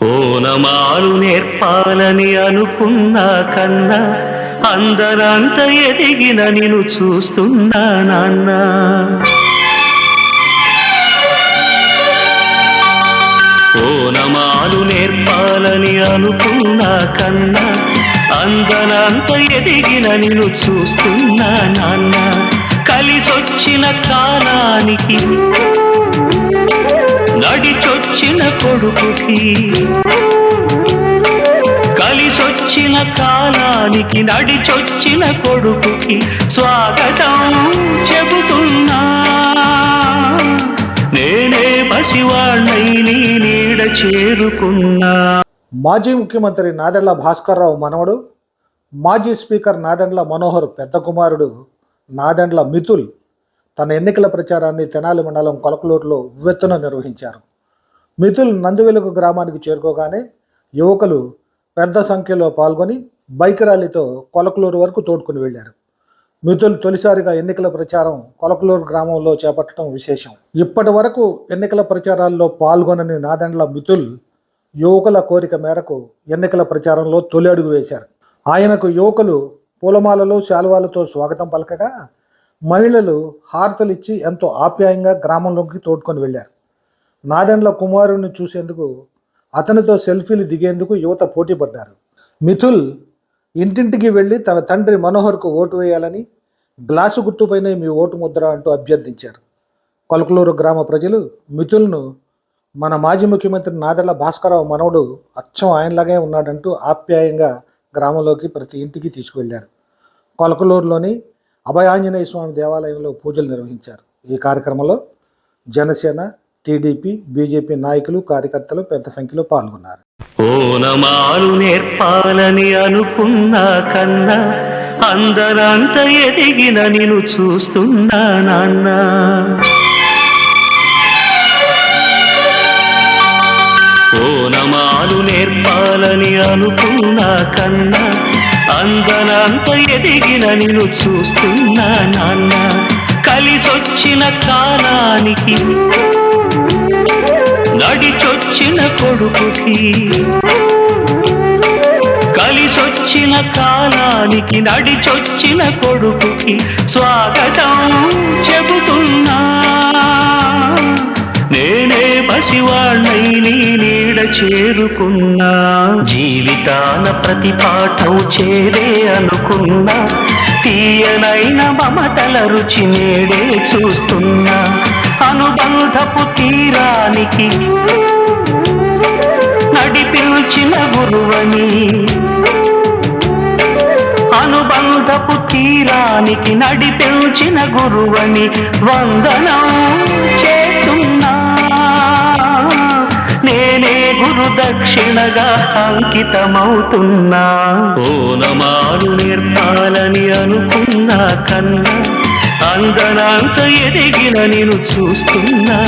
ఓనమాలు నేర్పాలని అనుకున్నా కన్నా అందరంత ఎదిగిన నేను చూస్తున్నా నాన్న. ఓనమాలు నేర్పాలని అనుకున్నా కన్నా అందనంత ఎదిగిన నిన్ను చూస్తున్నా నాన్న. కలిసొచ్చిన కాలానికి నడిచొచ్చిన కొడుకుకి. కలిసొచ్చిన కాలానికి నడిచొచ్చిన కొడుకుకి స్వాగతం చెబుతున్నా. నేనే పసివాణ్ణై నీ నీడ చేరుకున్నా. మాజీ ముఖ్యమంత్రి నాదెండ్ల భాస్కర్రావు మనవడు మాజీ స్పీకర్ నాదెండ్ల మనోహర్ పెద్ద కుమారుడు నాదెండ్ల మిథుల్ తన ఎన్నికల ప్రచారాన్ని తెనాలి మండలం కొలకలూరులో ఉవ్వెత్తున నిర్వహించారు. మిథుల్ నందివెలుగు గ్రామానికి చేరుకోగానే యువకులు పెద్ద సంఖ్యలో పాల్గొని బైక్ ర్యాలీతో కొలకలూరు వరకు తోడుకుని వెళ్ళారు మిథుల్ తొలిసారిగా ఎన్నికల ప్రచారం కొలకలూరు గ్రామంలో చేపట్టడం విశేషం. ఇప్పటి వరకు ఎన్నికల ప్రచారాల్లో పాల్గొనని నాదెండ్ల మిథుల్ యువకుల కోరిక మేరకు ఎన్నికల ప్రచారంలో తొలి అడుగు వేశారు. ఆయనకు యువకులు పూలమాలలు శాలువాలతో స్వాగతం పలకగా మహిళలు హారతలిచ్చి ఎంతో ఆప్యాయంగా గ్రామంలోకి తోడ్కొని వెళ్ళారు. నాదెండ్ల కుమారుడిని చూసేందుకు అతనితో సెల్ఫీలు దిగేందుకు యువత పోటీ పడ్డారు మిథుల్ ఇంటింటికి వెళ్ళి తన తండ్రి మనోహర్కు ఓటు వేయాలని గ్లాసు గుర్తుపైనే మీ ఓటు ముద్ర అంటూ అభ్యర్థించారు. కొలకలూరు గ్రామ ప్రజలు మిథుల్ను మన మాజీ ముఖ్యమంత్రి నాదెళ్ళ భాస్కరరావు మనవడు అచ్చం ఆయనలాగే ఉన్నాడంటూ ఆప్యాయంగా గ్రామంలోకి ప్రతి ఇంటికి తీసుకువెళ్ళారు. కొలకలూరులోని అభయాంజనేయ స్వామి దేవాలయంలో పూజలు నిర్వహించారు. ఈ కార్యక్రమంలో జనసేన టీడీపీ బీజేపీ నాయకులు కార్యకర్తలు పెద్ద సంఖ్యలో పాల్గొన్నారు. ఓనమాలు నేర్పాలని అనుకున్నా కన్నా అందరంత ఎదిగిన నేను చూస్తున్నా నాన్న. ఓనమాలు నేర్పాలని అనుకున్నా కన్నా అందనంత ఎదిగిన నిన్ను చూస్తున్నా నాన్న. కలిసొచ్చిన కాలానికి నడిచొచ్చిన కొడుకుకి. కలిసొచ్చిన కాలానికి నడిచొచ్చిన కొడుకుకి స్వాగతం. చేరుకున్నా. జీవితాన ప్రతి పాఠం చేరే అనుకున్నా. తీయనైన మమతల రుచి నేడే చూస్తున్నా. అనుబంధపు తీరానికి నడిపించిన గురువని. అనుబంధపు తీరానికి నడిపించిన గురువని వందనం చేస్తున్నా. గురు దక్షిణగా అంకితమవుతున్నా. ఓనమాడు నేర్పాలని అనుకున్నా కన్నా అందనంత ఎదిగిన నేను చూస్తున్నా